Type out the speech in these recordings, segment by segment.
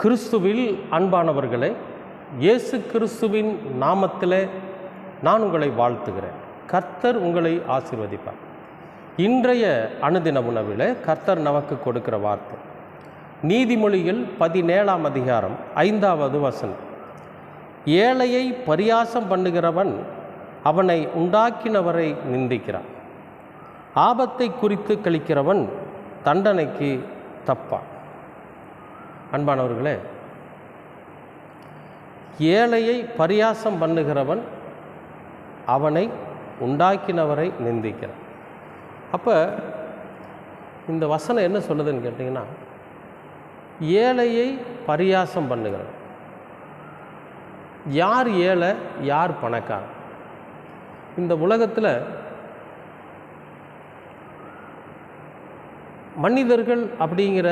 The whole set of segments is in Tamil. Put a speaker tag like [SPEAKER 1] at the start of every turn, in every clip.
[SPEAKER 1] கிறிஸ்துவில் அன்பானவர்களே இயேசு கிறிஸ்துவின் நாமத்திலே நான் உங்களை வாழ்த்துகிறேன். கர்த்தர் உங்களை ஆசீர்வதிப்பார். இன்றைய அனுதின உணவில் கர்த்தர் நமக்கு கொடுக்கிற வார்த்தை. நீதிமொழியில் பதினேழாம் அதிகாரம் ஐந்தாவது வசனம். ஏழையை பரியாசம் பண்ணுகிறவன் அவனை உண்டாக்கினவரை நிந்திக்கிறான். ஆபத்தை குறித்து கழிக்கிறவன் தண்டனைக்கு தப்பான். அன்பானவர்களே ஏழையை பரியாசம் பண்ணுகிறவன் அவனை உண்டாக்கினவரை நிந்திக்கிறான். அப்போ இந்த வசனம் என்ன சொல்லுதுன்னு கேட்டிங்கன்னா ஏழையை பரியாசம் பண்ணுகிறவன். யார் ஏழை யார் பணக்காரன்? இந்த உலகத்தில் மனிதர்கள் அப்படிங்கிற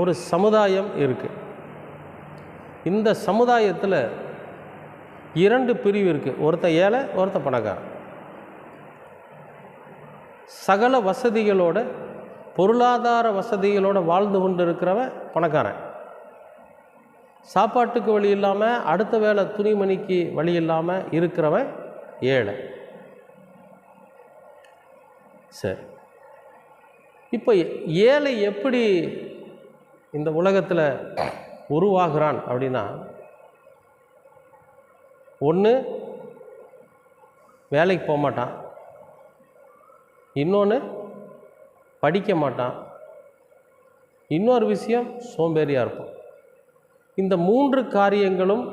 [SPEAKER 1] ஒரு சமுதாயம் இருக்குது இந்த சமுதாயத்தில் இரண்டு பிரிவு இருக்குது ஒருத்தன் ஏழை ஒருத்தன் பணக்காரன். சகல வசதிகளோட பொருளாதார வசதிகளோடு வாழ்ந்து கொண்டு இருக்கிறவன் பணக்காரன். சாப்பாட்டுக்கு வழி இல்லாமல் அடுத்த வேளை துணிமணிக்கு வழி இல்லாமல் இருக்கிறவன் ஏழை. சரி. இப்போ ஏழை எப்படி இந்த உலகத்தில் உருவாகிறான் அப்படின்னா ஒன்று வேலைக்கு போக மாட்டான். இன்னொன்று படிக்க மாட்டான். இன்னொரு விஷயம் சோம்பேறியாக இருப்பான். இந்த மூன்று காரியங்களும்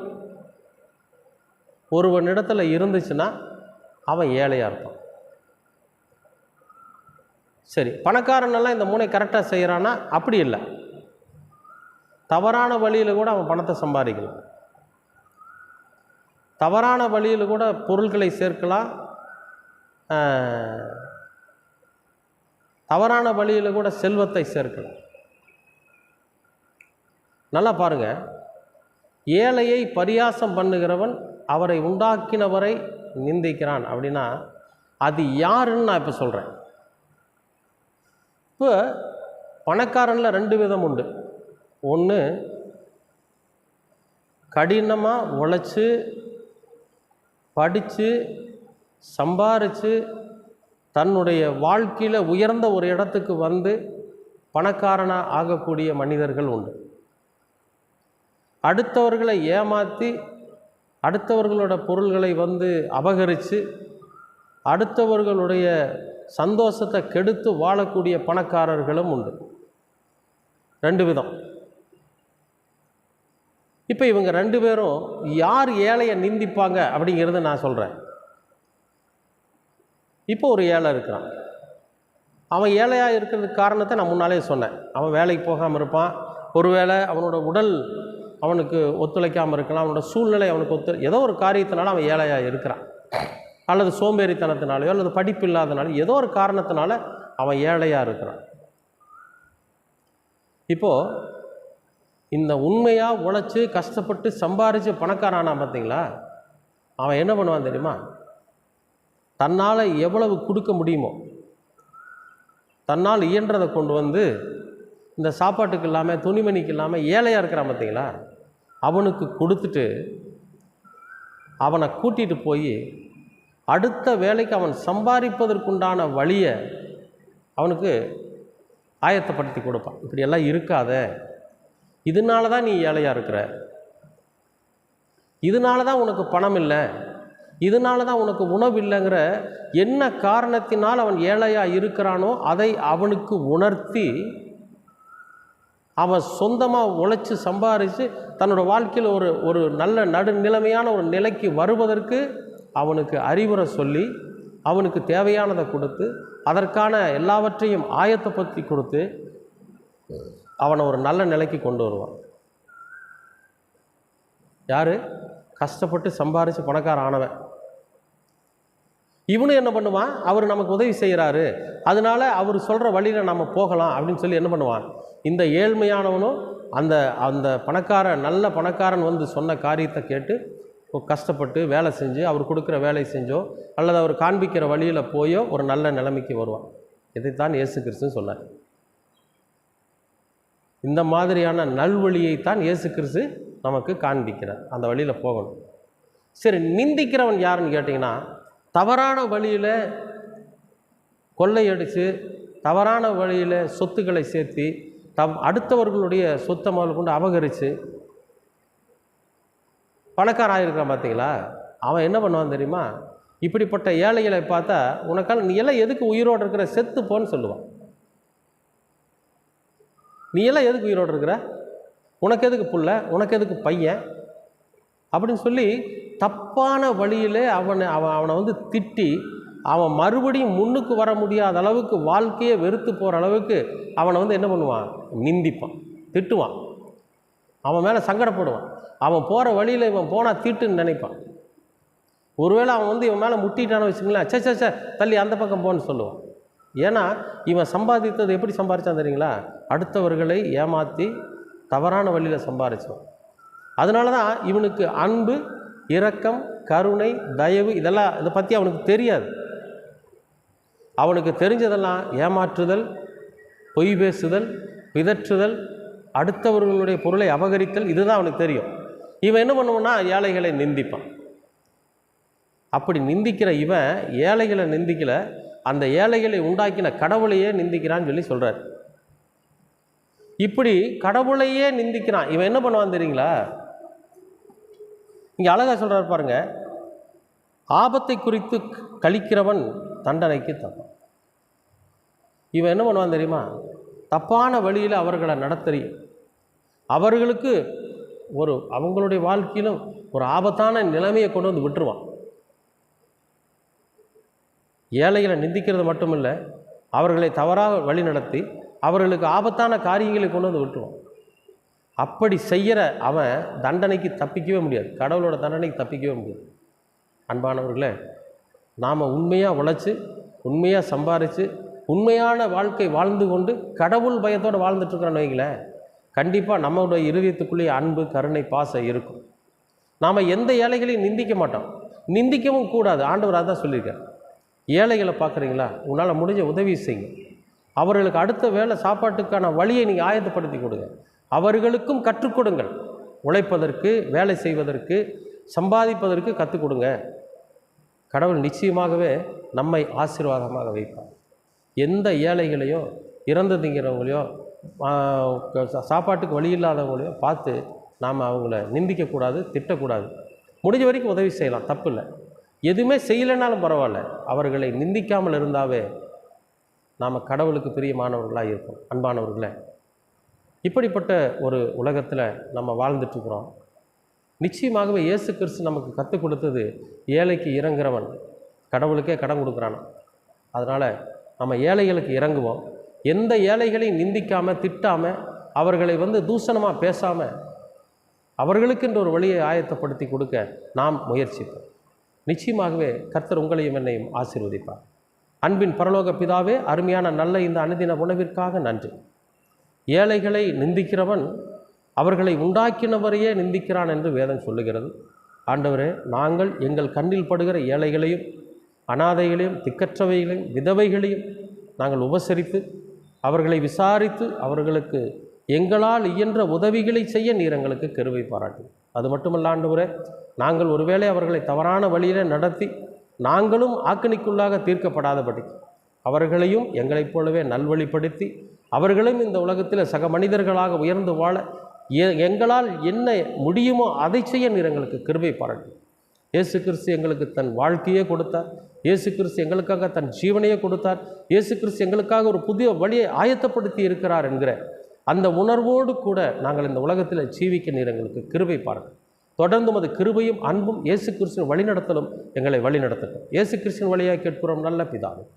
[SPEAKER 1] ஒருவனிடத்தில் இருந்துச்சுன்னா அவன் ஏழையாக இருப்பான். சரி பணக்காரனெல்லாம் இந்த மூணை கரெக்டாக செய்கிறான்னா அப்படி இல்லை. தவறான வழியில் கூட அவன் பணத்தை சம்பாதிக்கலாம். தவறான வழியில் கூட பொருட்களை சேர்க்கலாம். தவறான வழியில் கூட செல்வத்தை சேர்க்கலாம். நல்லா பாருங்கள் ஏழையை பரியாசம் பண்ணுகிறவன் அவரை உண்டாக்கினவரை நிந்திக்கிறான் அப்படின்னா அது யாருன்னு நான் இப்போ சொல்கிறேன் இப்போ பணக்காரனில் ரெண்டு விதம் உண்டு. ஒன்று கடினமாக உழைச்சி படித்து சம்பாரித்து தன்னுடைய வாழ்க்கையில் உயர்ந்த ஒரு இடத்துக்கு வந்து பணக்காரனாக ஆகக்கூடிய மனிதர்கள் உண்டு. அடுத்தவர்களை ஏமாற்றி அடுத்தவர்களோட பொருள்களை வந்து அபகரித்து அடுத்தவர்களுடைய சந்தோஷத்தை கெடுத்து வாழக்கூடிய பணக்காரர்களும் உண்டு. ரெண்டு விதம். இப்போ இவங்க ரெண்டு பேரும் யார் ஏழையை நிந்திப்பாங்க அப்படிங்கிறத நான் சொல்கிறேன் இப்போ ஒரு ஏழை இருக்கிறான். அவன் ஏழையாக இருக்கிறதுக்கு காரணத்தை நான் முன்னாலே சொன்னேன். அவன் வேலைக்கு போகாமல் இருப்பான். ஒருவேளை அவனோட உடல் அவனுக்கு ஒத்துழைக்காமல் இருக்கலாம். அவனோட சூழ்நிலை அவனுக்கு ஒத்து ஏதோ ஒரு காரியத்தினால அவன் ஏழையாக இருக்கிறான். அல்லது சோம்பேறித்தனத்தினாலையோ அல்லது படிப்பு இல்லாதனால ஏதோ ஒரு காரணத்தினால அவன் ஏழையாக இருக்கிறான். இப்போது இந்த உண்மையாக உழைச்சி கஷ்டப்பட்டு சம்பாரித்து பணக்காரானா பார்த்தீங்களா? அவன் என்ன பண்ணுவான் தெரியுமா? தன்னால் எவ்வளவு கொடுக்க முடியுமோ தன்னால் இயன்றதை கொண்டு வந்து இந்த சாப்பாட்டுக்கு இல்லாமல் துணிமணிக்கு இல்லாமல் ஏழையாக இருக்கிறான் பார்த்தீங்களா? அவனுக்கு கொடுத்துட்டு அவனை கூட்டிகிட்டு போய் அடுத்த வேலைக்கு அவன் சம்பாதிப்பதற்குண்டான வழியை அவனுக்கு ஆயத்தப்படுத்தி கொடுப்பான். இப்படியெல்லாம் இருக்காத. இதனால தான் நீ ஏழையாக இருக்கிற. இதனால தான் உனக்கு பணம் இல்லை. இதனால தான் உனக்கு உணவு இல்லைங்கிற என்ன காரணத்தினால் அவன் ஏழையாக இருக்கிறானோ அதை அவனுக்கு உணர்த்தி அவன் சொந்தமாக உழைச்சி சம்பாரித்து தன்னோட வாழ்க்கையில் ஒரு ஒரு நல்ல நடுநிலைமையான ஒரு நிலைக்கு வருவதற்கு அவனுக்கு அறிவுரை சொல்லி அவனுக்கு தேவையானதை கொடுத்து அதற்கான எல்லாவற்றையும் ஆயத்தப்படுத்தி கொடுத்து அவனை ஒரு நல்ல நிலைக்கு கொண்டு வருவான். யார்? கஷ்டப்பட்டு சம்பாரித்து பணக்கார ஆனவன். இவனும் என்ன பண்ணுவான்? அவர் நமக்கு உதவி செய்கிறாரு அதனால அவர் சொல்கிற வழியில் நம்ம போகலாம் அப்படின்னு சொல்லி என்ன பண்ணுவான்? இந்த ஏழ்மையானவனும் அந்த அந்த பணக்காரன் நல்ல பணக்காரன் வந்து சொன்ன காரியத்தை கேட்டு கஷ்டப்பட்டு வேலை செஞ்சு அவர் கொடுக்குற வேலை செஞ்சோ அல்லது அவர் காண்பிக்கிற வழியில் போயோ ஒரு நல்ல நிலைமைக்கு வருவான். இதைத்தான் இயேசு கிறிஸ்து சொன்னார். இந்த மாதிரியான நல்வழியைத்தான் இயேசு கிறிஸ்து நமக்கு காண்பிக்கிறார். அந்த வழியில் போகணும். சரி நிந்திக்கிறவன் யாருன்னு கேட்டிங்கன்னா தவறான வழியில் கொள்ளையடித்து தவறான வழியில் சொத்துக்களை சேர்த்து தம் அடுத்தவர்களுடைய சொத்தை முதல் கொண்டு அபகரித்து பணக்காரன் ஆகிருக்கிறான் பார்த்தீங்களா அவன் என்ன பண்ணுவான் தெரியுமா? இப்படிப்பட்ட ஏழைகளை பார்த்தா உனக்கால் நீ எல்லாம் எதுக்கு உயிரோடு இருக்கிற? செத்து போன்னு சொல்லுவான். நீ எல்லாம் எதுக்கு உயிரோடு இருக்கிற? உனக்கு எதுக்கு புள்ள? உனக்கு எதுக்கு பையன்? அப்படின்னு சொல்லி தப்பான வழியிலே அவனை அவன் அவனை வந்து திட்டி அவன் மறுபடியும் முன்னுக்கு வர முடியாத அளவுக்கு வாழ்க்கையே வெறுத்து போகிற அளவுக்கு அவனை வந்து என்ன பண்ணுவான்? நிந்திப்பான். திட்டுவான். அவன் மேலே சங்கடப்படுவான். அவன் போகிற வழியில் இவன் போனால் திட்டுன்னு நினைப்பான். ஒருவேளை அவன் வந்து இவன் மேலே முட்டிட்டான வச்சுங்களேன் சே சே சே தள்ளி அந்த பக்கம் போன்னு சொல்லுவான். ஏன்னா இவன் சம்பாதித்தது எப்படி சம்பாதிச்சான் தெரியுங்களா? அடுத்தவர்களை ஏமாற்றி தவறான வழியில் சம்பாதிச்சான் அதனால தான் இவனுக்கு அன்பு இரக்கம் கருணை தயவு இதெல்லாம் இதை பற்றி அவனுக்கு தெரியாது. அவனுக்கு தெரிஞ்சதெல்லாம் ஏமாற்றுதல் பொய் பேசுதல் பிதற்றுதல் அடுத்தவர்களுடைய பொருளை அபகரித்தல் இதுதான் அவனுக்கு தெரியும். இவன் என்ன பண்ணுவான்னா ஏழைகளை நிந்திப்பான். அப்படி நிந்திக்கிற இவன் ஏழைகளை நிந்திக்கலை அந்த ஏழைகளை உண்டாக்கின கடவுளையே நிந்திக்கிறான்னு சொல்லி சொல்கிறார் இப்படி கடவுளையே நிந்திக்கிறான். இவன் என்ன பண்ணுவான் தெரியுங்களா? இங்கே அழகாக சொல்கிறார் பாருங்க. ஆபத்தை குறித்து கழிக்கிறவன் தண்டனைக்கு தப்பான் இவன் என்ன பண்ணுவான் தெரியுமா? தப்பான வழியில் அவர்களை நடத்தறி. அவர்களுக்கு ஒரு அவங்களுடைய வாழ்க்கையிலும் ஒரு ஆபத்தான நிலைமையை கொண்டு வந்து விட்டுருவான். ஏழைகளை நிந்திக்கிறது மட்டுமில்லை அவர்களை தவறாக வழி நடத்தி அவர்களுக்கு ஆபத்தான காரியங்களை கொண்டு வந்து விட்டுருவான் அப்படி செய்கிற அவன் தண்டனைக்கு தப்பிக்கவே முடியாது. கடவுளோட தண்டனைக்கு தப்பிக்கவே முடியாது. அன்பானவர்களே நாம் உண்மையாக உழைச்சி உண்மையாக சம்பாரித்து உண்மையான வாழ்க்கை வாழ்ந்து கொண்டு கடவுள் பயத்தோடு வாழ்ந்துட்டுருக்கிறோன்னு வைங்களேன் கண்டிப்பாக நம்மளுடைய இருதயத்துக்குள்ளேயே அன்பு கருணை பாசம் இருக்கும். நாம் எந்த ஏழைகளையும் நிந்திக்க மாட்டோம். நிந்திக்கவும் கூடாது. ஆண்டவர் அதான் சொல்லியிருக்கார். ஏழைகளை பார்க்குறீங்களா? உன்னால் முடிஞ்ச உதவி செய்யுங்க அவர்களுக்கு அடுத்த வேலை சாப்பாட்டுக்கான வழியை நீங்கள் ஆயத்தப்படுத்தி கொடுங்க. அவர்களுக்கும் கற்றுக் கொடுங்கள். உழைப்பதற்கு வேலை செய்வதற்கு சம்பாதிப்பதற்கு கற்றுக் கொடுங்க. கடவுள் நிச்சயமாகவே நம்மை ஆசீர்வாதமாக வைப்பார். எந்த ஏழைகளையோ இறந்து திங்கிறவங்களையோ சா- சாப்பாட்டுக்கு வழி இல்லாதவங்களையோ பார்த்து நாம் அவங்கள நிந்திக்கக்கூடாது திட்டக்கூடாது. முடிஞ்ச வரைக்கும் உதவி செய்யலாம் தப்பு இல்லை எதுவுமே செய்யலைனாலும் பரவாயில்ல. அவர்களை நிந்திக்காமல் இருந்தாவே நாம் கடவுளுக்கு பிரியமானவர்களாக இருப்போம் அன்பானவர்களே. இப்படிப்பட்ட ஒரு உலகத்தில் நம்ம வாழ்ந்துட்டுருக்குறோம். நிச்சயமாகவே இயேசு கிறிஸ்து நமக்கு கற்றுக் கொடுத்தது ஏழைக்கு இறங்குறவன் கடவுளுக்கே கடன் கொடுக்குறான். அதனால் நம்ம ஏழைகளுக்கு இறங்குவோம். எந்த ஏழைகளையும் நிந்திக்காமல் திட்டாமல் அவர்களை வந்து தூஷணமாக பேசாமல் அவர்களுக்கென்று ஒரு வழியை ஆயத்தப்படுத்தி கொடுக்க நாம் முயற்சிப்போம். நிச்சயமாகவே கர்த்தர் உங்களையும் என்னையும் ஆசீர்வதிப்பார். அன்பின் பரலோக பிதாவே அருமையான நல்ல இந்த அனுதின உணவிற்காக நன்றி. ஏழைகளை நிந்திக்கிறவன் அவர்களை உண்டாக்கினவரையே நிந்திக்கிறான் என்று வேதம் சொல்லுகிறது. ஆண்டவரே நாங்கள் எங்கள் கண்ணில் படுகிற ஏழைகளையும் அனாதைகளையும் திக்கற்றவைகளையும் விதவைகளையும் நாங்கள் உபசரித்து அவர்களை விசாரித்து அவர்களுக்கு எங்களால் இயன்ற உதவிகளை செய்ய நீர் எங்களுக்கு கருவை பாராட்டு அது மட்டுமல்லாண்டவரே நாங்கள் ஒருவேளை அவர்களை தவறான வழியிலே நடத்தி நாங்களும் ஆக்கணிக்குள்ளாக தீர்க்கப்படாதபடி அவர்களையும் எங்களைப் போலவே நல்வழிப்படுத்தி அவர்களும் இந்த உலகத்தில் சக மனிதர்களாக உயர்ந்து வாழ எ- எங்களால் என்ன முடியுமோ அதை செய்ய நீர் எங்களுக்கு கிருபை பாராட்டு. இயேசு கிறிஸ்து எங்களுக்கு தன் வாழ்க்கையே கொடுத்தார். இயேசு கிறிஸ்து எங்களுக்காக தன் ஜீவனையே கொடுத்தார். இயேசு கிறிஸ்து எங்களுக்காக ஒரு புதிய வழியை ஆயத்தப்படுத்தி இருக்கிறார் என்கிற அந்த உணர்வோடு கூட நாங்கள் இந்த உலகத்தில் ஜீவிக்க நீர் எங்களுக்கு கிருபை பாருங்கள். தொடர்ந்து அது கிருபையும் அன்பும் இயேசு கிறிஸ்துவின் வழிநடத்தலும் எங்களை வழிநடத்தட்டும் இயேசு கிறிஸ்துவின் வழியாக கேட்கிறோம் நல்ல பிதாவும்